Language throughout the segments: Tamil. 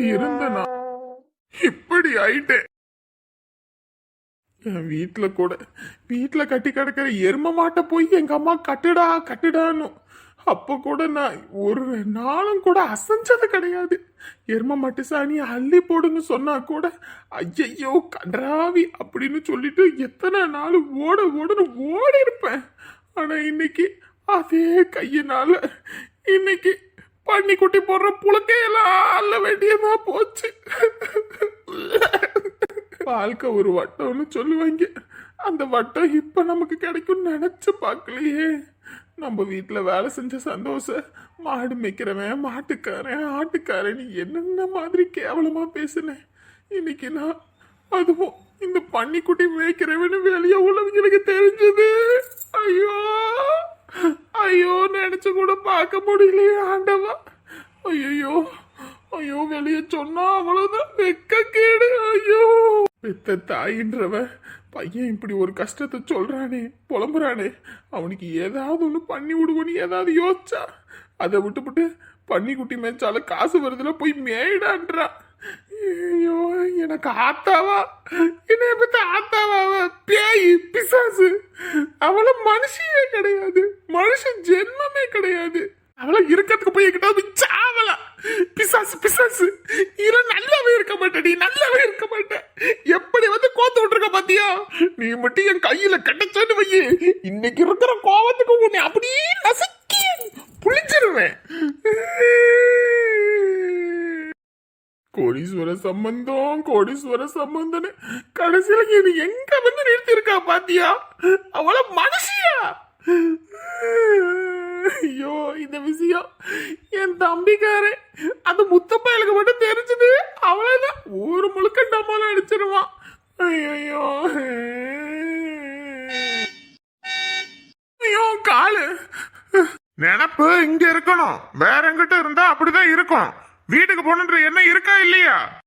இருந்த நான் இப்படி ஆயிட்டேன். என் வீட்டுல கூட வீட்டுல கட்டி கிடக்கிற எரும மாட்டை போய் எங்க அம்மா கட்டுடா கட்டுடான்னு. அப்ப கூட நான் ஒரு நாளும் கூட அசைஞ்சது கிடையாது. எரும மாட்டு சாணி அள்ளி போடுன்னு சொன்னா கூட ஐயையோ கன்றாவி அப்படின்னு சொல்லிட்டு எத்தனை நாள் ஓட ஓடன்னு ஓடி இருப்பேன் ஆனா இன்னைக்கு அதே கையினால இன்னைக்கு பண்ணி குட்டி போடுற புழுக்கையெல்லாம் அள்ள வேண்டியதா போச்சு. வாழ்க்கை ஒரு வட்டம்னு சொல்லுவாங்க. அந்த வட்டம் இப்ப நமக்கு கிடைக்கும் நினைச்சு பார்க்கலையே. நம்ம வீட்டில் வேலை செஞ்ச சந்தோஷம் மாடு மேய்க்கிறவன் மாட்டுக்காரன் ஆட்டுக்காரன் என்னென்ன மாதிரி கேவலமா பேசினேன் இன்னைக்கு நான் அதுவும் இந்த பன்னிக்குட்டி மேய்க்கிறவனு வெளியே உள்ளவங்களுக்கு தெரிஞ்சது. ஐயோ! ஐயோ நினைச்சு கூட பார்க்க முடியலையே ஆண்டவா. ஐயோ ஐயோ வெளியே சொன்னா அவ்வளவுதான். வெக்க கேடு ஐயோ. பெத்த தாயின்றவ பையன் இப்படி ஒரு கஷ்டத்தை சொல்றானே புலம்புறானே. அவனுக்கு ஏதாவது ஒன்று பண்ணி விடுவோன்னு ஏதாவது யோசிச்சா அதை விட்டுப்புட்டு பன்னிக்குட்டி மேய்ச்சால காசு வருதுல போய் மேயிடான்றா. ஐயோ எனக்கு ஆத்தாவா? என்னை பார்த்து ஆத்தாவா பேய் பிசாசு. அவளை மனுஷியே கிடையாது. மனுஷன் ஜென்மமே கிடையாது. அவளை இருக்கிறதுக்கு போய் எங்கிட்ட சாவல. பிசாசு பிசாசு. இர நல்லாவே இருக்க மாட்டேடி நல்லாவே இருக்க மாட்டேன். எப்படி வந்து கோத்து விட்டுருக்க பாத்தியா? நீ மட்டும் என் கையில கட்டச்சோன்னு வையே. இன்னைக்கு இருக்கிற கோவத்துக்கு உன்னை அப்படியே நசுக்கி புளிஞ்சிருவேன் கோடீஸ்வர சம்பந்தம் கோடீஸ்வர சம்பந்தம் கடைசியில இது எங்க வந்து நிறுத்திருக்கா பாத்தியா? அவள மனுஷியா? ஐயோ இந்த விஷயம் என் தம்பிக்காரே அந்த முத்தப்பயலுக்கு மட்டும் தெரிஞ்சது. அவ்வளவுதான். ஊர் முழுக்க டம்மால அடிச்சிருவான். ஐயோ ஐயோ காலு. நினப்பு இங்க இருக்கணும். வேற எங்கிட்ட இருந்தா அப்படிதான் இருக்கும் வீட்டுக்கு போகணுன்ற எண்ணம் இருக்கா இல்லையா?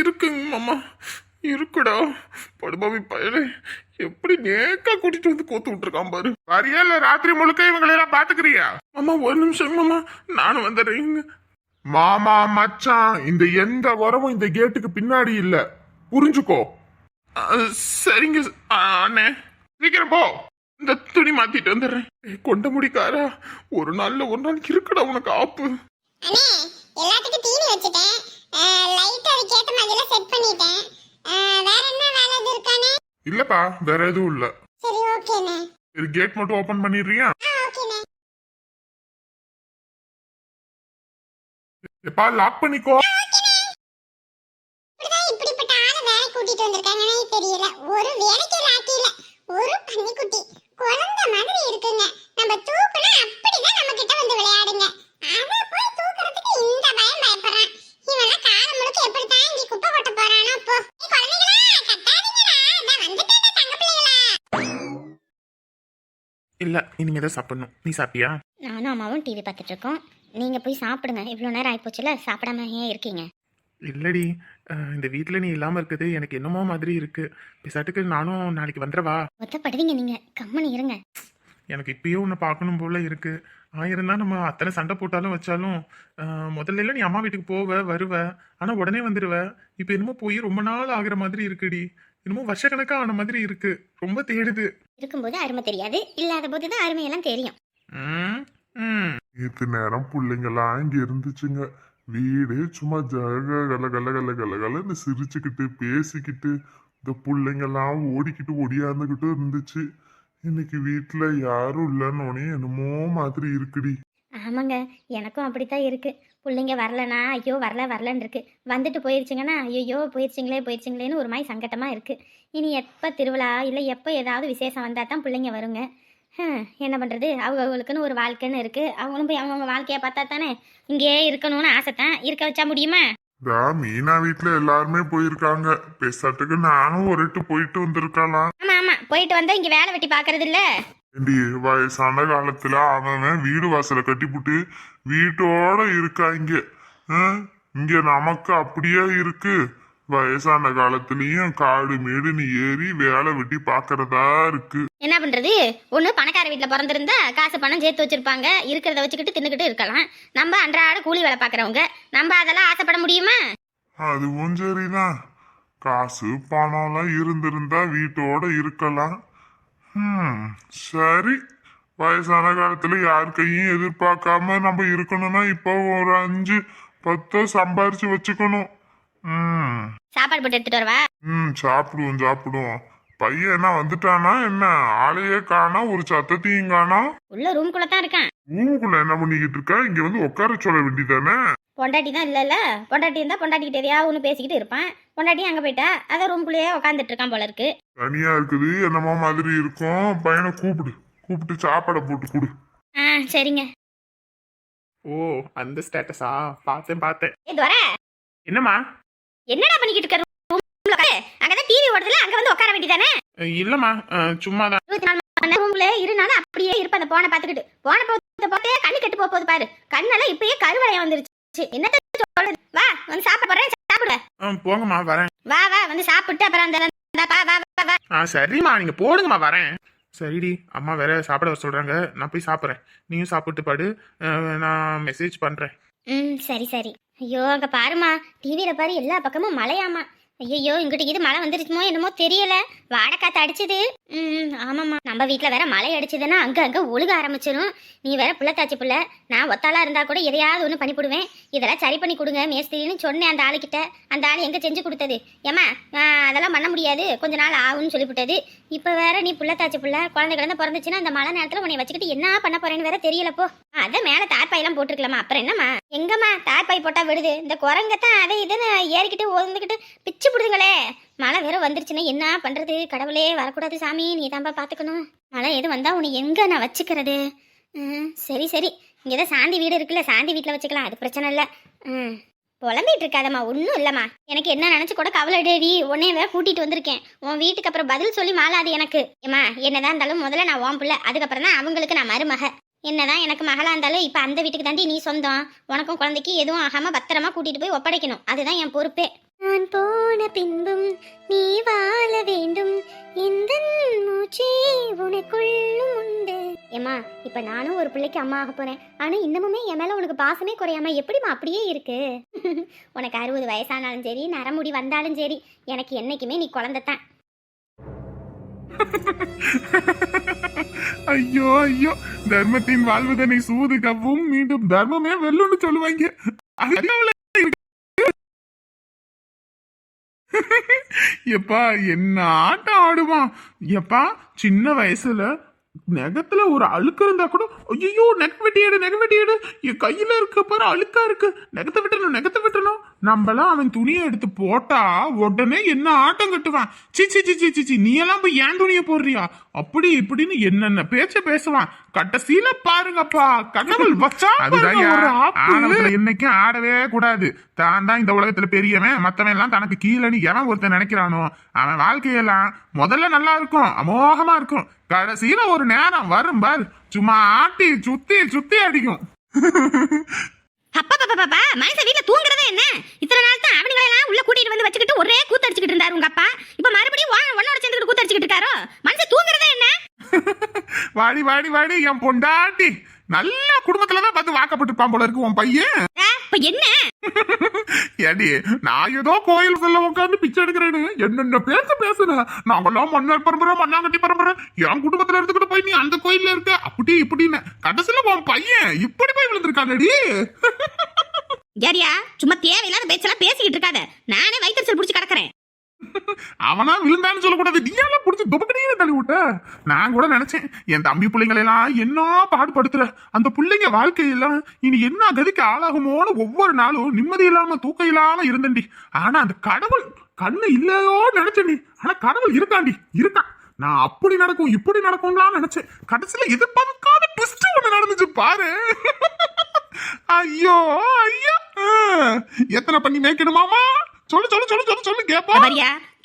இருக்குங்க மாமா. இருக்குடா. படுபாவி பயலே. எப்படி நேக்கா கூட்டிட்டு வந்து கோத்து விட்டுருக்கான் பாரு. வரியா இல்ல ராத்திரி முழுக்க இவங்களை எல்லாம் பாத்துக்கிறியா? மாமா ஒரு நிமிஷம் மாமா. நானும் வந்துடுறேங்க. மாமா மச்சான் இந்த எந்த உறவும் இந்த கேட்டுக்கு பின்னாடி இல்ல. புரிஞ்சுக்கோ. சரிங்க அண்ணே. சீக்கிரம் போ. இந்த துணி மாத்திட்டு வந்துடுறேன். கொண்ட முடிக்காரா? ஒரு நாள்ல ஒரு நாள் இருக்குடா உனக்கு ஆப்பு. அண்ணே எல்லாத்துக்கும் தீனி வச்சுட்டேன். லைட் அதுக்கேற்ற மாதிரிலாம் செட் பண்ணிட்டேன். வேற என்ன வேலை எதுவும் இருக்கானே? இல்லப்பா வேற எதுவும் இல்ல. சரி ஓகேண்ணே. இது கேட் மட்டும் ஓபன் பண்ணிடுறியா? எப்பா லாக் பண்ணிக்கோ இப்படிதான் இப்படிப்பட்ட ஆளை வேலை கூட்டிட்டு வந்திருக்காங்கன்னே தெரியல ஒரு வேலைக்கு லாக்கி இல்ல ஒரு பன்னிக்குட்டி குழந்தை மாதிரி இருக்குங்க நம்ம தூக்குனா அப்படிதான் நம்ம கிட்ட வந்து விளையாடுங்க அத போய் தூக்குறதுக்கு இந்த பயம் பயப்படுறான் இவெல்லாம் காலம் முழுக்க எப்படி தான் இங்க குப்பை கொட்ட போறானோ போ ஏய், குழந்தைகளா கத்தாதீங்கடா நான் வந்துட்டேன் தங்க பிள்ளைகளா இல்ல இனிமே தான் சாப்பிடணும். நீ சாப்பிட்டியா? நானும் அம்மாவும் டிவி பார்த்துட்டு இருக்கோம் நீங்கள் போய் சாப்பிடுங்க. இவ்வளோ நேரம் ஆயிப்போச்சுல சாப்பிடாம ஏன் இருக்கீங்க? இல்லடி இந்த வீட்ல நீ இல்லாம இருக்குது. எனக்கு என்னமோ மாதிரி இருக்கு. பிசாட்டுக்கு நானும் நாளைக்கு வந்துடவா ஒத்தப்படுவீங்க நீங்கள் கம்மனு இருங்க. எனக்கு இப்பயும் உன்னை பார்க்கணும் போல இருக்கு. ஆயிரம் தான் நம்ம அத்தனை சண்டை போட்டாலும் வச்சாலும் முதல்ல எல்லாம் நீ அம்மா வீட்டுக்கு போவ வருவ. ஆனா உடனே வந்துடுவ இப்போ என்னமோ போய் ரொம்ப நாள் ஆகுற மாதிரி இருக்குடி. என்னமோ வருஷக்கணக்கா ஆன மாதிரி இருக்கு. ரொம்ப தேடுது. இருக்கும்போது அருமை தெரியாது. இல்லாத போது தான் அருமையெல்லாம் தெரியும். ம், ம். நேத்து நேரம் பிள்ளைங்கெல்லாம் இங்க இருந்துச்சுங்க. வீடு சும்மா ஜக கல கல கல கல கலன்னு சிரிச்சுக்கிட்டு பேசிக்கிட்டு இந்த பிள்ளைங்கெல்லாம் ஓடிக்கிட்டு ஒடியாந்துக்கிட்டு இருந்துச்சு. இன்னைக்கு வீட்டுல யாரும் இல்லைன்னு என்னமோ மாதிரி இருக்குடி. ஆமாங்க எனக்கும் அப்படித்தான் இருக்கு. பிள்ளைங்க வரலனா ஐயோ வரல வரலன்னு இருக்கு. வந்துட்டு போயிருச்சுங்கன்னா ஐயோ போயிருச்சுங்களே போயிருச்சுங்களேன்னு ஒரு மாதிரி சங்கட்டமா இருக்கு. இனி எப்போ திருவிழா இல்லை எப்போ ஏதாவது விசேஷம் வந்தால் தான் பிள்ளைங்க வருங்க. என்ன பண்ணுறது அவங்க அவங்களுக்குன்னு ஒரு வாழ்க்கைன்னு இருக்கு. அவங்களும் போய் அவங்கவுங்க வாழ்க்கையை பார்த்தா தானே இங்கேயே இருக்கணும்னு ஆசைத்தான் இருக்க வச்சா முடியுமா? இதா மீனா வீட்டுல எல்லாருமே போயிருக்காங்க. பேசாட்டுக்கு நானும் ஒரு போயிட்டு வந்திருக்கலாம். ஆமாம் ஆமாம் போயிட்டு வந்தால் இங்கே வேலை வெட்டி பார்க்கறது இல்லை. ஏண்டி வயசான காலத்துல அவன் வீடு வாசலை கட்டிப்புட்டு வீட்டோட இருக்காங்க? இங்க? நமக்கு அப்படியே இருக்கு. வயசான காலத்துலயும் காடு மேடுன்னு ஏறி வேலை வெட்டி பாக்குறதா இருக்கு. என்ன பண்றது? ஒண்ணு பணக்கார வீட்ல பிறந்திருந்தா காசு பணம் சேர்த்து வச்சிருப்பாங்க. இருக்கிறத வச்சுக்கிட்டு தின்னுக்கிட்டு இருக்கலாம். நம்ம அன்றாட கூலி வேலை பாக்குறவங்க நம்ம அதெல்லாம் ஆசைப்பட முடியுமா? அதுவும் சரிதான். காசு பணம்லாம் இருந்திருந்தா வீட்டோட இருக்கலாம். ஹம், சரி. வயசான காலத்துல யார் கையும் எதிர்பார்க்காம நம்ம இருக்கணும்னா இப்போ ஒரு அஞ்சு பத்தோ சம்பாரிச்சு வச்சுக்கணும். ம் சாப்பாடு போட்டு எடுத்துட்டு வரவா? ம் சாப்பிடுவோம் சாப்பிடுவோம். பையன் என்ன வந்துட்டானா என்ன? ஆளையே காணா ஒரு சத்தத்தையும் காணா. உள்ள ரூம்குள்ள தான் இருக்கான். ஊருக்குள்ள என்ன பண்ணிக்கிட்டு இருக்கா? இங்க வந்து உட்கார சொல்ல வேண்டியதானே பொண்டாட்டி தான் இல்லைல்ல? பொண்டாட்டி இருந்தா பொண்டாட்டிக்கிட்ட எதையாவது ஒன்று பேசிக்கிட்டு இருப்பான். பொண்டாட்டி அங்கே போயிட்டா அதான் ரூம்குள்ளேயே உட்காந்துட்டு இருக்கான் போல இருக்கு. தனியா இருக்குது. என்னமோ மாதிரி இருக்கும். பையனை கூப்பிடு. கூப்பிட்டு சாப்பாடை போட்டு கொடு. ஆ சரிங்க. ஓ அந்த ஸ்டேட்டஸா பார்த்தேன் பார்த்தேன். ஏ துவர. என்னம்மா? என்னடா பண்ணிக்கிட்டு இருக்க? ரூம்ல உட்காரு அங்கதான் டிவி ஓடுதுல அங்க வந்து உட்கார வேண்டியதானே? அஹ் இல்லம்மா. அஹ் சும்மாதான். இருபத்தி நாலு மணி நேரம் ரூம்ல இருந்தாலும் அப்படியே இருப்ப அந்த போனை பார்த்துக்கிட்டு. போன போத்த பார்த்தே கண்ணு கெட்டு போக போகுது பாரு. கண்ணெல்லாம் இப்பயே கருவளையம் வந்துருச்சு. என்னத்த சொல்றது? வா வந்து சாப்பிட போறேன். சாப்பிடு. அஹ் போங்கம்மா வரேன். வா வா வந்து சாப்பிட்டு அப்புறம் அந்த அந்த வா வா வா வா. ஆ சரிம்மா நீங்க போடுங்கம்மா வரேன். சரிடி அம்மா வேற சாப்பிட வர சொல்றாங்க. நான் போய் சாப்பிட்றேன். நீயும் சாப்பிட்டு பாடு. அஹ் நான் மெசேஜ் பண்றேன். ம் சரி சரி. ஐயோ அங்க பாருமா டிவியில பாரு எல்லா பக்கமும் மழையாமா ஐயோ இங்கிட்ட இது மழை வந்துருச்சுமோ என்னமோ தெரியல. வாடக்காத்து அடிச்சுது ம் ஆமாம்மா. நம்ம வீட்டில் வேற மழை அடிச்சுதுன்னா அங்கே அங்கே ஒழுக ஆரம்பிச்சிடும் நீ வேற பிள்ளைத்தாச்சி பிள்ளை நான் ஒத்தாளாக இருந்தால் கூட எதையாவது ஒன்று பண்ணிவிடுவேன் இதெல்லாம் சரி பண்ணி கொடுங்க மேஸ்திரின்னு சொன்னேன் அந்த ஆளுக்கிட்ட அந்த ஆள் எங்கே செஞ்சு கொடுத்தது? ஏம்மா அதெல்லாம் பண்ண முடியாது. கொஞ்ச நாள் ஆகும்னு சொல்லிவிட்டது இப்போ வேற நீ பிள்ளைத்தாச்சி பிள்ளை குழந்தை குழந்தை பிறந்துச்சுன்னா அந்த மழை நேரத்தில் உன்னை வச்சுக்கிட்டு என்ன பண்ண போறேன்னு வேற தெரியலப்போ அதான் மேலே தார்பாயெல்லாம் போட்டிருக்கலாமா. அப்புறம் என்னம்மா? எங்கம்மா தார்பாய் போட்டால் விடுது. இந்த குரங்கத்தான் அதை இதுன்னு ஏறிக்கிட்டு ஒதுந்துக்கிட்டு பிச்சு பிடுதுங்களே. மழை வேற வந்துருச்சுன்னா என்ன பண்ணுறது கடவுளே வரக்கூடாது சாமி. நீ தான்ப்பா பார்த்துக்கணும் மழை எது வந்தால் உன்னை எங்கே நான் வச்சுக்கிறது? சரி சரி. இங்கே தான் சாந்தி வீடு இருக்குல்ல. சாந்தி வீட்டில் வச்சுக்கலாம். அது பிரச்சனை இல்லை. ம். புலம்பிட்டு இருக்காதம்மா. ஒன்றும் இல்லைம்மா. எனக்கு என்ன நினச்சி கூட கவலை டேடி உன்னைய வேற கூட்டிகிட்டு வந்திருக்கேன். உன் வீட்டுக்கு அப்புறம் பதில் சொல்லி மாளாது எனக்கு. ஏம்மா என்னதான் இருந்தாலும் முதல்ல நான் ஓம்புல அதுக்கப்புறம் தான் அவங்களுக்கு நான் மருமக. என்னதான் எனக்கு மகளா இருந்தாலும் இப்போ அந்த வீட்டுக்கு தாண்டி நீ சொந்தம். உனக்கும் குழந்தைக்கு எதுவும் ஆகாம பத்திரமா கூட்டிட்டு போய் ஒப்படைக்கணும். அதுதான் என் பொறுப்பே. நான் போன பின்பும் நீ வாழ வேண்டும். இந்த மூச்சே உனக்குள்ளும் உண்டு. ஏமா இப்ப நானும் ஒரு பிள்ளைக்கு அம்மா ஆக போறேன். ஆனா இன்னமுமே என் மேல உனக்கு பாசமே குறையாம எப்படிம்மா அப்படியே இருக்கு? உனக்கு அறுபது வயசானாலும் சரி நரமுடி வந்தாலும் சரி எனக்கு என்னைக்குமே நீ குழந்தை தான் ஐயோ ஐயோ. தர்மத்தின் வாழ்வுதனை சூது கவ்வும் மீண்டும் தர்மமே வெல்லும்னு சொல்லுவாங்க. அது இருக்கு? எப்பா என்ன ஆட்டம் ஆடுவான்? எப்பா சின்ன வயசுல நெகத்துல ஒரு அழுக்கு இருந்தா கூட ஐயோ நெக வெட்டியடு நெக வெட்டியடு என் கையில இருக்க பாரு அழுக்கா இருக்கு. நெகத்தை விட்டணும் நெகத்தை விட்டணும். நம்மளாம் அவன் துணியை எடுத்து போட்டா உடனே என்ன ஆட்டம் கட்டுவான்? சி சி சி சி சி சி நீ எல்லாம் போய் ஏன் துணியை போடுறியா? அப்படி இப்படின்னு என்னென்ன பேச்ச பேசுவான். கடைசியில பாருங்கப்பா கடவுள் வச்சா ஆப்பு. என்னைக்கும் ஆடவே கூடாது. தான் தான் இந்த உலகத்துல பெரியவன். மத்தவன் எல்லாம் தனக்கு கீழேன்னு எவன் ஒருத்தன் நினைக்கிறானோ அவன் வாழ்க்கையெல்லாம் முதல்ல நல்லா இருக்கும் அமோகமா இருக்கும். கடைசியில ஒரு நேரம் வரும் பார். சும்மா ஆட்டி சுத்தி சுத்தி அடிக்கும். அப்பா பாப்பா பாப்பா மனுஷன் தூங்குறதே என்ன? இத்தனை நாள் தான் அவனுங்களை எல்லாம் உள்ள கூட்டிட்டு வந்து வச்சுக்கிட்டு ஒரே கூத்தடிச்சுக்கிட்டு இருந்தாரு உங்க அப்பா. இப்ப மறுபடியும் உன் உன்னோட சேர்ந்துக்கிட்டு கூத்தடிச்சுக்கிட்டு இருக்காரோ? மனுஷன் தூங்குறதே என்ன? வாடி வாடி வாடி என் பொண்டாட்டி. நல்ல குடும்பத்துலதான் பார்த்து வாக்கப்பட்டிருப்பான் போல இருக்கு உன் பையன். இப்ப என்ன? ஏடி நான் ஏதோ கோயில் சொல்ல உட்காந்து பிச்சை எடுக்கிறேன்னு என்னென்ன பேச பேசுன? நாங்கெல்லாம் மன்னர் பரம்பரை மண்ணாங்கட்டி பரம்பரை. என் குடும்பத்துல இருந்துகிட்டு போய் நீ அந்த கோயில்ல இருக்க? அப்படி இப்படின்னு. கடைசியில உன் பையன் இப்படி போய் விழுந்திருக்காங்கடி ஏரியா சும்மா தேவையில்லாத பேச்செல்லாம் பேசிக்கிட்டு இருக்காத. நானே வைத்தறிச்சல் புடிச்சு கிடக்குறேன். அவனா விழுந்தான்னு சொல்லக்கூடாது. நீ எல்லாம் புடிச்சு துபக்கடியே தள்ளி விட்ட. நான் கூட நினைச்சேன் என் தம்பி பிள்ளைங்களெல்லாம் என்ன பாடுபடுத்துற. அந்த பிள்ளைங்க வாழ்க்கையெல்லாம் இனி என்ன கதிக்கு ஆளாகுமோன்னு ஒவ்வொரு நாளும் நிம்மதி இல்லாம தூக்கம் இல்லாம இருந்தண்டி ஆனா அந்த கடவுள் கண்ணு இல்லையோ நினைச்சேன்டி ஆனா கடவுள் இருக்காண்டி இருக்கான். நான் அப்படி நடக்கும் இப்படி நடக்கும்லாம் நினைச்சேன். கடைசியில எதிர்பார்க்காத ட்விஸ்ட் ஒண்ணு நடந்துச்சு பாரு. ஐயோ ஐயோ. எத்தனை பண்ணி மேய்க்கணுமாமா சொல்லு சொல்லு சொல்லு சொல்லு சொல்லு கேப்பா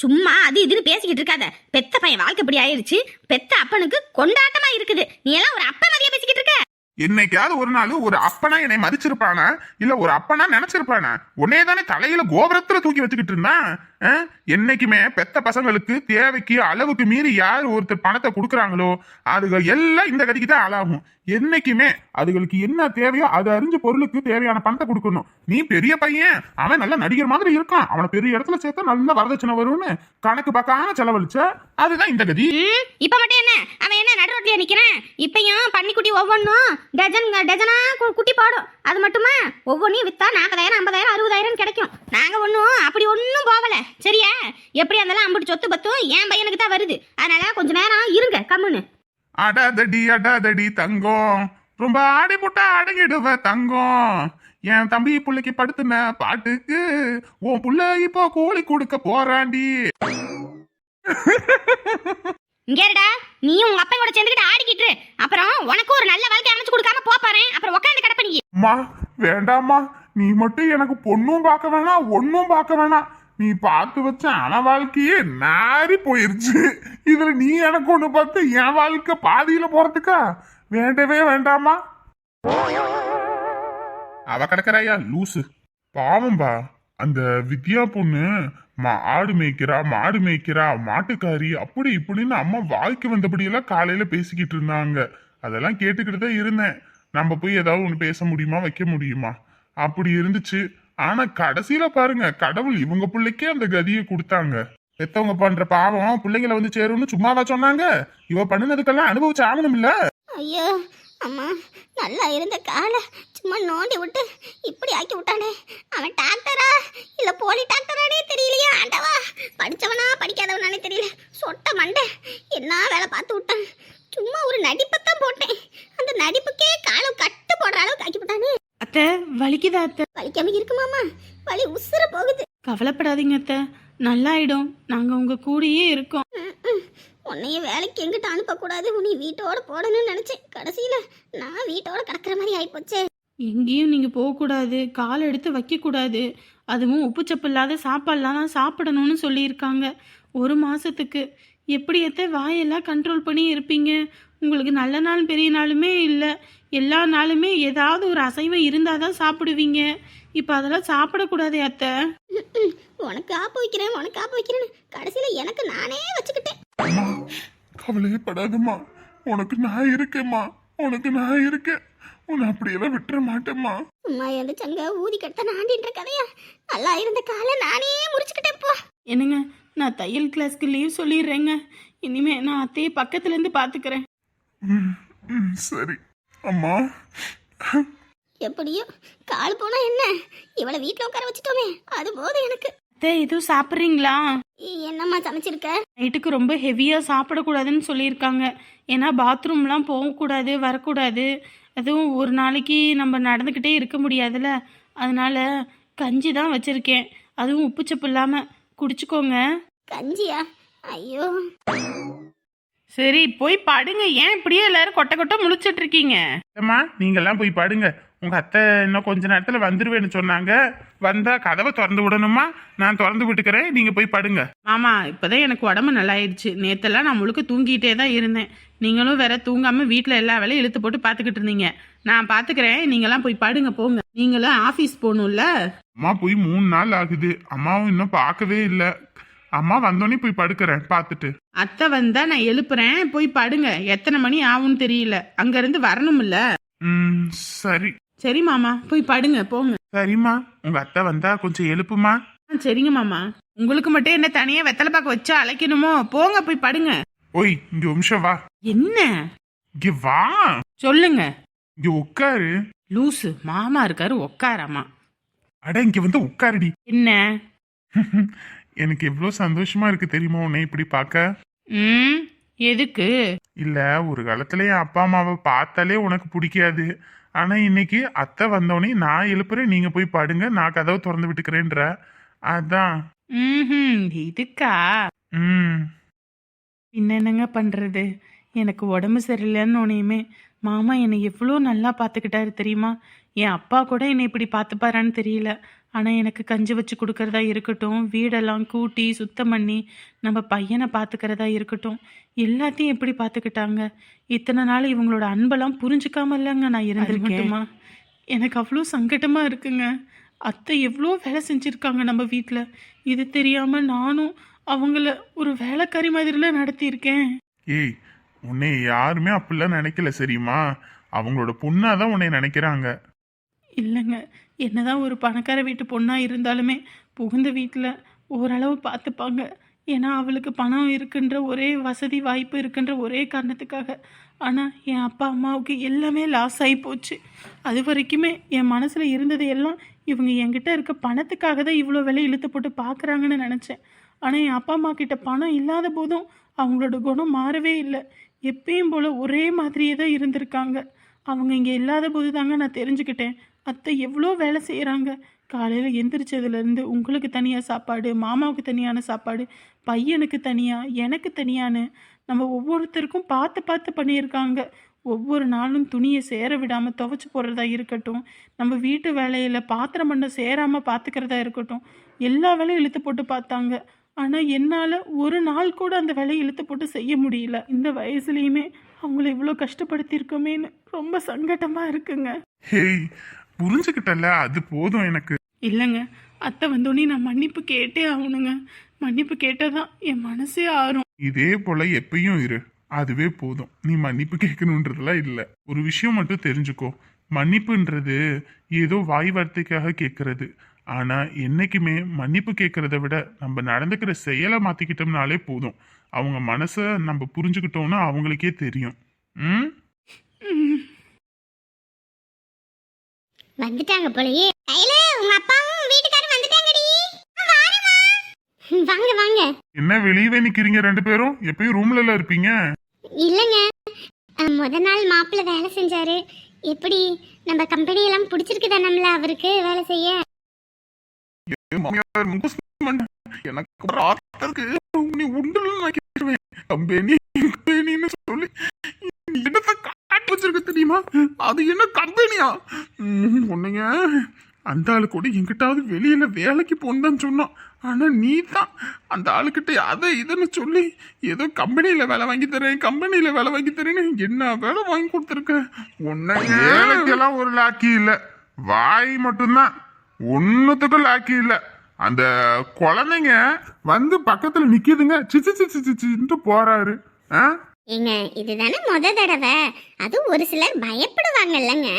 சும்மா அது இதுன்னு பேசிக்கிட்டு இருக்காத. பெத்த பையன் வாழ்க்கை இப்படி ஆயிருச்சு பெத்த அப்பனுக்கு கொண்டாட்டமா இருக்குது. நீ எல்லாம் ஒரு அப்ப மாதிரியா பேசிக்கிட்டு இருக்க? என்னைக்காவது ஒரு நாள் ஒரு அப்பனா என்னை மதிச்சிருப்பானா? இல்ல ஒரு அப்பனா நினைச்சிருப்பானா? உன்னைய தானே தலையில கோபுரத்துல தூக்கி வச்சுக்கிட்டு இருந்தான். ஆ? என்னைக்குமே பெத்த பசங்களுக்கு தேவைக்கு அளவுக்கு மீறி யார் ஒருத்தர் பணத்தை கொடுக்குறாங்களோ அதுகள் எல்லாம் இந்த கதிக்கு தான் ஆளாகும். என்னைக்குமே அதுகளுக்கு என்ன தேவையோ அது அறிஞ்ச பொருளுக்கு தேவையான பணத்தை கொடுக்கணும். நீ பெரிய பையன் அவன் நல்ல நடிகர் மாதிரி இருக்கான். அவனை பெரிய இடத்துல சேர்த்தா நல்ல வரதட்சணை வரும்னு கணக்கு பார்க்காம செலவழிச்ச அதுதான் இந்த கதி. இப்ப மட்டும் என்ன? அவன் என்ன நடு ரோட்லயா நிக்கிறான்? இப்பயும் பன்னிக்குட்டி ஒவ்வொன்னும் டஜன் டஜனா கு- குட்டி போடும். அது மட்டுமா? ஒவ்வொன்றையும் வித்தா நாற்பதாயிரம் ஐம்பதாயிரம் அறுபதாயிரம் கிடைக்கும். நாங்க ஒன்றும் அப்படி ஒன்றும் போகல. சரியா? எப்படி இருந்தாலும் அம்புட்டு சொத்து பத்தும் என் பையனுக்கு தான் வருது. அதனால கொஞ்ச நேரம் இருங்க கம்முன்னு. அடாதடி அடாதடி தங்கம். ரொம்ப ஆடி போட்டா அடங்கிடுவ தங்கம். என் தம்பி புள்ளைக்கு படுத்துன பாட்டுக்கு உன் புள்ள இப்போ கூலி கொடுக்க போறாண்டி. இங்க நீ உங்க அப்பா கூட சேர்ந்துக்கிட்டு ஆடிக்கிட்டு அப்புறம் உனக்கு ஒரு நல்ல வாழ்க்கை அமைச்சு கொடுக்காம போப்பாரு அப்புறம் உட்காந்து கிடப்ப நீ. அம்மா வேண்டாம்மா. நீ மட்டும் எனக்கு பொண்ணும் பார்க்க வேணாம் ஒன்னும் பார்க்க வேணாம் நீ பார்த்து வச்ச அன வாழ்க்கையே நாரி போயிருச்சு. இதுல நீ எனக்கு ஒண்ணு பார்த்து என் வாழ்க்கை பாதியில போறதுக்கா? வேண்டவே வேண்டாமா அவ கிடக்குறாயா? லூசு. பாவம்பா. அந்த வித்யா பொண்ணு ஆடு மேய்க்கிறா மாடு மேய்க்கிறா மாட்டுக்காரி அப்படி இப்படின்னு அம்மா வாய்க்கு வந்தபடியெல்லாம் காலையில பேசிக்கிட்டு இருந்தாங்க. அதெல்லாம் கேட்டுக்கிட்டு தான் இருந்தேன். நம்ம போய் ஏதாவது ஒன்று பேச முடியுமா வைக்க முடியுமா? அப்படி இருந்துச்சு. ஆனா கடைசியில பாருங்க கடவுள் இவங்க பிள்ளைக்கே அந்த கதியை கொடுத்தாங்க. பெத்தவங்க பண்ற பாவம் பிள்ளைங்களை வந்து சேரும்னு சும்மாவா சொன்னாங்க? இவ பண்ணினதுக்கெல்லாம் அனுபவிச்சு ஆகணும் இல்ல? ஐயோ அம்மா நல்லா இருந்த காலை சும்மா நோண்டி விட்டு இப்படி ஆக்கி விட்டானே. அவன் டாக்டரா? இல்ல போலி டாக்டரானே தெரியலையா ஆண்டவா? படிச்சவனா படிக்காதவனானே தெரியல. சொட்ட மண்டை. என்ன வேலை பார்த்து விட்டான்? சும்மா ஒரு நடிப்பைத்தான் போட்டேன். அந்த நடிப்புக்கே காலை கட்டு போடுற அளவுக்கு ஆக்கி விட்டானே. அத்தை வலிக்குதா அத்தை? வலிக்காம இருக்குமாமா வலி உசுர போகுது. கவலைப்படாதீங்க அத்தை. நல்லாயிடும். நாங்க உங்க கூடயே இருக்கோம். உன்னைய வேலைக்கு எங்கிட்ட அனுப்பக்கூடாது. உன்னை வீட்டோட போடணும்னு நினைச்சேன். கடைசியில நான் வீட்டோட கிடக்குற மாதிரி ஆயிப்போச்சே. எங்கேயும் நீங்க போகக்கூடாது. கால் எடுத்து வைக்கக்கூடாது. அதுவும் உப்புச்சப்பு இல்லாத சாப்பாடுலாம் தான் சாப்பிடணும்னு சொல்லியிருக்காங்க. ஒரு மாசத்துக்கு. எப்படி அத்தை வாயெல்லாம் கண்ட்ரோல் பண்ணி இருப்பீங்க? உங்களுக்கு நல்ல நாள் பெரிய நாளுமே இல்லை. எல்லா நாளுமே ஏதாவது ஒரு அசைவம் இருந்தால் தான் சாப்பிடுவீங்க. இப்போ அதெல்லாம் சாப்பிடக்கூடாதே அத்தை. உனக்கு ஆப்பு வைக்கிறேன் உனக்கு ஆப்பு வைக்கிறேன்னு. கடைசியில எனக்கு நானே வச்சுக்கிட்டேன். அம்மா கவலையே படாதம்மா உனக்கு நான் இருக்கேம்மா. உனக்கு நான் இருக்கேன். உன்னை அப்படியெல்லாம் விட்டுற மாட்டேம்மா. இருந்து சங்க ஊதி கட்ட நாண்டின்ற கதையா? நல்லா இருந்த காலை நானே முறிச்சுக்கிட்டேன் போ. என்னங்க நான் தையல் கிளாஸ்க்கு லீவ் சொல்லிடுறேங்க. இனிமே நான் அத்தையை பக்கத்துலேருந்து பார்த்துக்கிறேன். ம், ம், சரி. அம்மா. எப்படியோ கால் போனா என்ன? இவளை வீட்ல உட்கார வச்சுட்டோமே அது போதும் எனக்கு. அத்தை எதுவும் சாப்பிட்றீங்களா? என்னம்மா சமைச்சிருக்க? நைட்டுக்கு ரொம்ப ஹெவியாக சாப்பிடக்கூடாதுன்னு சொல்லியிருக்காங்க. ஏன்னா பாத்ரூம்லாம் போகக்கூடாது வரக்கூடாது. அதுவும் ஒரு நாளைக்கு நம்ம நடந்துக்கிட்டே இருக்க முடியாதுல்ல. அதனால கஞ்சி தான் வச்சுருக்கேன். அதுவும் உப்புச்சப்பு இல்லாமல் குடிச்சுக்கோங்க. கஞ்சியா? ஐயோ. சரி போய் படுங்க. ஏன் இப்படியே எல்லாரும் கொட்டை கொட்டை முழிச்சிட்டு இருக்கீங்க? அம்மா நீங்கெல்லாம் போய் பாடுங்க. உங்க அத்தை இன்னும் கொஞ்ச நேரத்துல வந்துருவேன்னு சொன்னாங்க. வந்தா கதவை திறந்து விடணுமா? நான் திறந்து விட்டுக்கிறேன். நீங்க போய் படுங்க. மாமா இப்போதான் எனக்கு உடம்பு நல்லாயிடுச்சு. நேத்தெல்லாம் நான் முழுக்க தூங்கிட்டே தான் இருந்தேன். நீங்களும் வேற தூங்காம வீட்டில் எல்லா வேலையும் இழுத்து போட்டு பார்த்துக்கிட்டு இருந்தீங்க. நான் பார்த்துக்கிறேன் நீங்களாம் போய் படுங்க போங்க. நீங்களும் ஆஃபீஸ் போகணும்ல? அம்மா போய் மூணு நாள் ஆகுது. அம்மாவும் இன்னும் பார்க்கவே இல்லை. அம்மா வந்தோடனே போய் படுக்கிறேன் பார்த்துட்டு அத்தை வந்தா நான் எழுப்புறேன். போய் படுங்க. எத்தனை மணி ஆகும்னு தெரியல. அங்கேருந்து வரணும்ல? ம் சரி. சரி மாமா. போய் படுங்க போங்க. சரிம்மா. உங்க அத்தை வந்தா கொஞ்சம் எழுப்புமா? ஆ, சரிங்க மாமா. உங்களுக்கு மட்டும் என்ன தனியா வெத்தலை பாக்க வச்சு அழைக்கணுமோ? போங்க போய் படுங்க. ஓய் இங்க ஒரு நிமிஷம் வா. என்ன? இங்க வா. சொல்லுங்க. இங்க உட்காரு. லூசு. மாமா இருக்காரு உக்காராமா அட இங்க வந்து உட்காருடி. என்ன? எனக்கு எவ்வளவு சந்தோஷமா இருக்கு தெரியுமா உன்னை இப்படி பார்க்க ம் எதுக்கு? இல்ல ஒரு காலத்துல என் அப்பா அம்மாவை பார்த்தாலே உனக்கு பிடிக்காது. ஆனா இன்னைக்கு அத்தை வந்தோடனே நான் எழுப்புறேன் நீங்க போய் படுங்க நான் கதவை திறந்து விட்டுக்கிறேன்ற. அதான். ம் இதுக்கா? ம். பின்ன என்னங்க பண்றது? எனக்கு உடம்பு சரியில்லைன்னு உனையுமே மாமா என்னை எவ்வளோ நல்லா பார்த்துக்கிட்டாரு தெரியுமா? என் அப்பா கூட என்னை இப்படி பார்த்துப்பாரான்னு தெரியல. ஆனால் எனக்கு கஞ்சி வச்சு கொடுக்கறதா இருக்கட்டும் வீடெல்லாம் கூட்டி சுத்தம் பண்ணி நம்ம பையனை பார்த்துக்கிறதா இருக்கட்டும் எல்லாத்தையும் எப்படி பார்த்துக்கிட்டாங்க இத்தனை நாள் இவங்களோட அன்பெல்லாம் புரிஞ்சுக்காம இல்லைங்க நான் இருந்திருக்கேன்மா எனக்கு அவ்வளோ சங்கடமாக இருக்குங்க. அத்தை எவ்வளோ வேலை செஞ்சுருக்காங்க நம்ம வீட்டில் இது தெரியாமல் நானும் அவங்கள ஒரு வேலைக்காரி மாதிரிலாம் நடத்தியிருக்கேன். ஏய் உன்னை யாருமே அப்படிலாம் நினைக்கல சரிம்மா அவங்களோட பொண்ணாதான் உன்னை நினைக்கிறாங்க. இல்லைங்க. என்னதான் ஒரு பணக்கார வீட்டு பொண்ணாக இருந்தாலுமே புகுந்த வீட்டில் ஓரளவு பார்த்துப்பாங்க ஏன்னா அவளுக்கு பணம் இருக்குன்ற ஒரே வசதி வாய்ப்பு இருக்குன்ற ஒரே காரணத்துக்காக. ஆனால் என் அப்பா அம்மாவுக்கு எல்லாமே லாஸ் ஆகி போச்சு. அது வரைக்குமே என் மனசில் இருந்தது எல்லாம் இவங்க என்கிட்ட இருக்க பணத்துக்காக தான் இவ்வளோ விலை இழுத்து போட்டு பார்க்குறாங்கன்னு நினச்சேன். ஆனால் என் அப்பா அம்மா கிட்ட பணம் இல்லாத போதும் அவங்களோட குணம் மாறவே இல்லை. எப்பயும் போல் ஒரே மாதிரியே தான் இருந்திருக்காங்க. அவங்க இங்கே இல்லாத போது தாங்க நான் தெரிஞ்சுக்கிட்டேன். அத்தை எவ்வளோ வேலை செய்கிறாங்க காலையில் எந்திரிச்சதுலேருந்து உங்களுக்கு தனியாக சாப்பாடு மாமாவுக்கு தனியான சாப்பாடு பையனுக்கு தனியாக எனக்கு தனியான்னு நம்ம ஒவ்வொருத்தருக்கும் பார்த்து பார்த்து பண்ணியிருக்காங்க. ஒவ்வொரு நாளும் துணியை சேர விடாமல் துவைச்சி போடுறதா இருக்கட்டும் நம்ம வீட்டு வேலையில் பாத்திரம் பண்ண சேராமல் பார்த்துக்கிறதா இருக்கட்டும் எல்லா வேலையும் இழுத்து போட்டு பார்த்தாங்க. ஆனால் என்னால் ஒரு நாள் கூட அந்த வேலையை இழுத்து போட்டு செய்ய முடியல. இந்த வயசுலேயுமே அவங்கள இவ்வளோ கஷ்டப்படுத்தியிருக்கோமேன்னு ரொம்ப சங்கடமாக இருக்குங்க. ஹேய் புரிஞ்சுக்கிட்டல அது போதும் எனக்கு. இல்லைங்க அத்தை வந்தோடனே நான் மன்னிப்பு கேட்டே ஆகணுங்க. மன்னிப்பு கேட்டால் தான் என் மனசே ஆறும். இதே போல எப்பயும் இரு. அதுவே போதும். நீ மன்னிப்பு கேட்கணுன்றதுலாம் இல்ல. ஒரு விஷயம் மட்டும் தெரிஞ்சுக்கோ. மன்னிப்புன்றது ஏதோ வாய் வார்த்தைக்காக கேட்கறது. ஆனா என்னைக்குமே மன்னிப்பு கேட்கறத விட நம்ம நடந்துக்கிற செயலை மாத்திக்கிட்டோம்னாலே போதும். அவங்க மனசை நம்ம புரிஞ்சுக்கிட்டோம்னா அவங்களுக்கே தெரியும். ம். வந்துட்டாங்க போலயே. கையில உங்க அப்பாவும் வீட்டுக்காரரும் வந்துட்டாங்கடி. வாருமா வாங்க வாங்க. என்ன வெளியவே நிக்கிறீங்க ரெண்டு பேரும்? எப்பயும் ரூம்ல எல்லாம் இருப்பீங்க? இல்லைங்க. முத நாள் மாப்பிள்ளை வேலை செஞ்சாரு. எப்படி நம்ம கம்பெனி எல்லாம் பிடிச்சிருக்குதா நம்மள அவருக்கு வேலை செய்ய? எனக்கு ஒரு ஆத்தருக்கு நீ உண்டுல நான் கேட்டுருவேன். கம்பெனி கம்பெனின்னு சொல்லி. என்னத்த வச்சிருக்க தெரியுமா அது என்ன கம்பெனியா உன்னைங்க அந்த ஆளு கூட எங்கிட்டாவது வெளியில வேலைக்கு போன்னு சொன்னான் ஆனா நீ தான் அந்த ஆளுக்கிட்ட அதை இதுன்னு சொல்லி ஏதோ கம்பெனியில வேலை வாங்கி தரேன் கம்பெனியில வேலை வாங்கி தரேன்னு என்ன வேலை வாங்கி கொடுத்துருக்க உன்னை வேலைக்கெல்லாம் ஒரு லாக்கி இல்ல வாய் மட்டும்தான் ஒன்னுத்துக்கும் லாக்கி இல்ல அந்த குழந்தைங்க வந்து பக்கத்துல நிற்கிதுங்க சிச்சு சிச்சு சிச்சுன்ட்டு போறாரு ஆ? ஏங்க இதுதானே முத தடவை? அது ஒரு சிலர் பயப்படுவாங்கல்லங்க.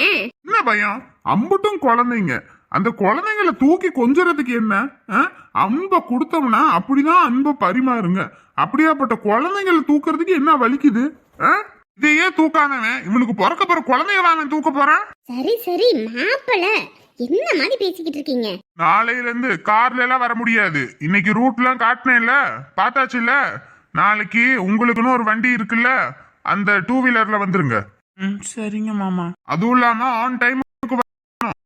என்ன பயம்? அம்புட்டும் குழந்தைங்க. அந்த குழந்தைங்கள தூக்கி கொஞ்சறதுக்கு என்ன? அன்பை கொடுத்தோம்னா அப்படிதான் அன்பை பரிமாறுங்க. அப்படியாப்பட்ட குழந்தைங்கள தூக்குறதுக்கு என்ன வலிக்குது? இதையே தூக்காதவன். இவனுக்கு பிறக்க போற குழந்தைய அவன் தூக்க போறான். சரி சரி மாப்பிள்ளை என்ன மாதிரி பேசிக்கிட்டு இருக்கீங்க? நாளையில இருந்து கார்ல எல்லாம் வர முடியாது. இன்னைக்கு ரூட்லாம் காட்டினேன்ல. பார்த்தாச்சுல்ல? நாளைக்கு உங்களுக்குன்னு ஒரு வண்டி இருக்குல்ல அந்த டூ வீலர்ல வந்துருங்க. ம் சரிங்க மாமா. அதுவும் இல்லாம ஆன் டைமுக்கு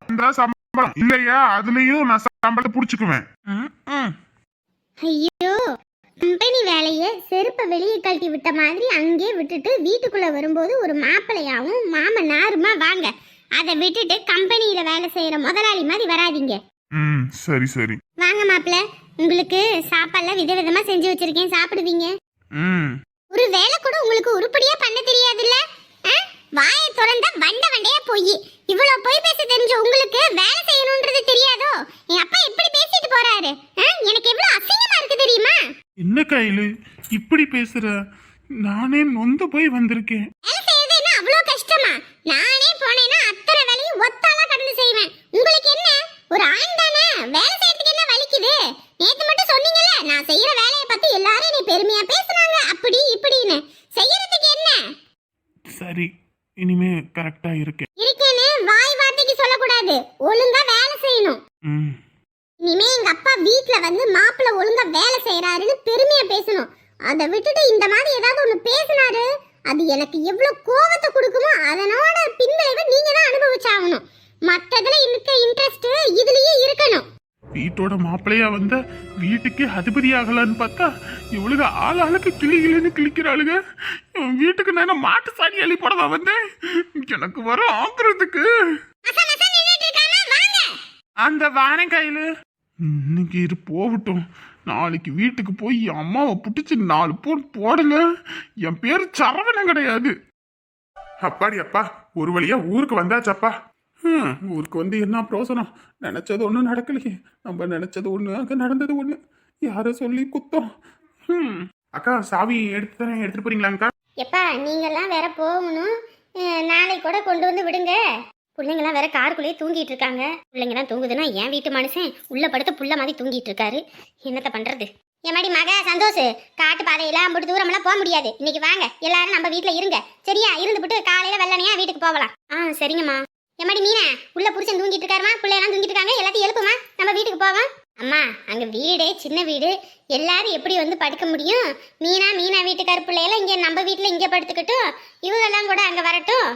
வந்தா சம்பளம். இல்லையா அதுலயும் நான் சம்பளத்தை புடிச்சுக்குவேன். ம் ம். ஐயோ கம்பெனி வேலையை செருப்பை வெளியே கழட்டி விட்ட மாதிரி அங்கேயே விட்டுட்டு வீட்டுக்குள்ள வரும்போது ஒரு மாப்பிள்ளையாவும் மாமனாருமா வாங்க. அதை விட்டுட்டு கம்பெனியில வேலை செய்யற முதலாளி மாதிரி வராதீங்க. ம் சரி சரி. வாங்க மாப்பிள்ள. உங்களுக்கு சாப்பாடுலாம் விதவிதமா செஞ்சு வச்சிருக்கேன். சாப்பிடுவீங்க. ம். ஒரு வேலை கூட உங்களுக்கு உருப்படியா பண்ண தெரியாதுல்ல? வாயை திறந்தா வண்ட வண்டையா போய். இவ்வளவு போய் பேச தெரிஞ்ச உங்களுக்கு வேலை செய்யணும்ன்றது தெரியாதோ? என் அப்பா எப்படி பேசிட்டு போறாரு? எனக்கு எவ்வளவு அசிங்கமா இருக்கு தெரியுமா? என்ன கையில? இப்படி பேசுற? நானே நொந்து போய் வந்திருக்கேன். வேலை செய்யறது என்ன அவ்வளவு கஷ்டமா? நானே போனேன்னா அத்தனை வேலையும் ஒத்தாளா கடந்து செய்வேன். உங்களுக்கு என்ன ஒரு ஆண் தானே? வேலை செய்யறதுக்கு என்ன வலிக்குது? நேத்து மட்டும் சொன்னீங்கல்ல நான் செய்யற வேலையை பத்தி எல்லாரும் நீ பெருமையா பேசுனாங்க. அப்படி இப்படின்னு. செய்யறதுக்கு என்ன? சரி இனிமே கரெக்டா இருக்கேன். இருக்கேன்னு வாய் வார்த்தைக்கு சொல்லக்கூடாது. ஒழுங்கா வேலை செய்யணும். ம். இனிமே எங்க அப்பா வீட்ல வந்து மாப்பிள்ளை ஒழுங்கா வேலை செய்யறாருன்னு பெருமையா பேசணும். அதை விட்டுட்டு இந்த மாதிரி ஏதாவது ஒண்ணு பேசினாரு அது எனக்கு எவ்வளவு கோவத்தை கொடுக்குமோ அதனோட பின்விளைவை நீங்க தான் அனுபவிச்சாகணும். மத்ததுல இருக்க இன்ட்ரெஸ்ட் வீட்டோட மாப்பிள்ளையா வந்த வீட்டுக்கே அதிபதி ஆகலான்னு பார்த்தா இவளுக்கு ஆள் ஆளுக்கு கிளி கிளின்னு கிளிக்கிறாளுங்க இவன் வீட்டுக்கு நான் மாட்டு சாணி அள்ளி போடவா வந்தேன்? எனக்கு வர ஆக்குறதுக்கு. அந்த வாரம் கையில. இன்னைக்கு இரு போகட்டும். நாளைக்கு வீட்டுக்கு போய் என் அம்மாவை பிடிச்சி நாலு போன் போடல என் பேர் சரவணம் கிடையாது. அப்பாடி அப்பா ஒரு வழியா ஊருக்கு வந்தாச்சப்பா? ஊருக்கு வந்து என்ன பிரோசனம் நினச்சது ஒன்றும் நடக்கலையே. நம்ம நினச்சது ஒன்று அங்கே நடந்தது ஒன்று யாரை சொல்லி குத்தம்? அக்கா சாவி எடுத்து தரேன். எடுத்துட்டு போறீங்களாங்கக்கா எப்பா நீங்கெல்லாம் வேற போகணும். நாளை கூட கொண்டு வந்து விடுங்க. பிள்ளைங்களாம் வேற காருக்குள்ளேயே தூங்கிட்டு இருக்காங்க. பிள்ளைங்கலாம் தூங்குதுன்னா என் வீட்டு மனுஷன் உள்ள படுத்து புள்ள மாதிரி தூங்கிட்டு இருக்காரு. என்னத்த பண்றது? எம்மாடி மக சந்தோஷ் காட்டு பாதையெல்லாம் அம்பிட்டு தூரமெல்லாம் போக முடியாது. இன்னைக்கு வாங்க. எல்லாரும் நம்ம வீட்டில் இருங்க. சரியா? இருந்துபிட்டு காலையில வெள்ளனையா வீட்டுக்கு போகலாம். ஆ சரிங்கம்மா. எம்மாடி மீனா உள்ள புருஷன் தூங்கிட்டு இருக்காருமா? பிள்ளையெல்லாம் தூங்கிட்டு இருக்காங்க. எல்லாத்தையும் எழுப்புமா? நம்ம வீட்டுக்கு போவோம். அம்மா அங்க வீடே சின்ன வீடு. எல்லாரும் எப்படி வந்து படுக்க முடியும்? மீனா மீனா வீட்டுக்கார பிள்ளையெல்லாம் இங்க நம்ம வீட்டில் இங்க படுத்துக்கட்டும். இவங்கெல்லாம் கூட அங்க வரட்டும்.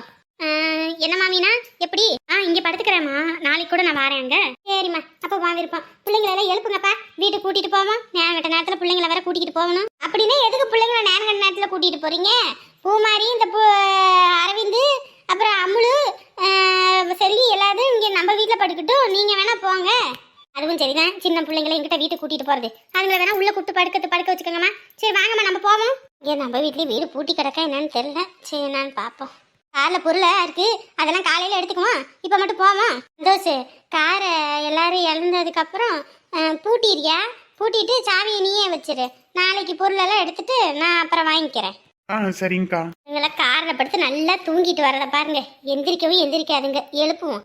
என்னம்மா மீனா? எப்படி? ஆ இங்க படுத்துக்கிறேம்மா. நாளைக்கு கூட நான் வரேன் அங்க. சரிம்மா அப்போ வா விருப்பம். பிள்ளைங்களை எல்லாம் எழுப்புங்கப்பா. வீட்டுக்கு கூட்டிட்டு போவோம். நேரங்கட்ட நேரத்தில் நேரத்துல பிள்ளைங்களை வேற கூட்டிகிட்டு போகணும். அப்படின்னா எதுக்கு பிள்ளைங்களை நேரங்கட்ட நேரத்தில் நேரத்துல போகிறீங்க போறீங்க? பூமாரி இந்த பூ அரவிந்து அப்புறம் அம்முலு செல்வி எல்லாரும் இங்கே நம்ம வீட்டில் படுக்கட்டும். நீங்கள் வேணால் போங்க. அதுவும் சரிதான். சின்ன பிள்ளைங்களை எங்கிட்ட வீட்டுக்கு கூட்டிட்டு போறது. அதுங்களை வேணா உள்ள கூட்டு படுக்கிறது படுக்க வச்சுக்கோங்கம்மா. சரி வாங்கம்மா நம்ம போவோம். ஏன் நம்ம வீட்லயே வீடு பூட்டி கிடக்கா என்னன்னு தெரியல. சரி என்னன்னு பார்ப்போம். காரில் பொருளாக இருக்கு. அதெல்லாம் காலையில் எடுத்துக்குவோம். இப்போ மட்டும் போவோம். தோசு காரை எல்லாரும் இழந்ததுக்கப்புறம் பூட்டிடுறியா? பூட்டிட்டு சாவியை நீயே வச்சிரு. நாளைக்கு பொருளெல்லாம் எடுத்துட்டு நான் அப்புறம் வாங்கிக்கிறேன். ஆ சரிங்கக்கா. எங்களை காரில் படுத்து நல்லா தூங்கிட்டு வரத பாருங்க. எந்திரிக்கவும் எந்திரிக்காதுங்க. எழுப்புவோம்.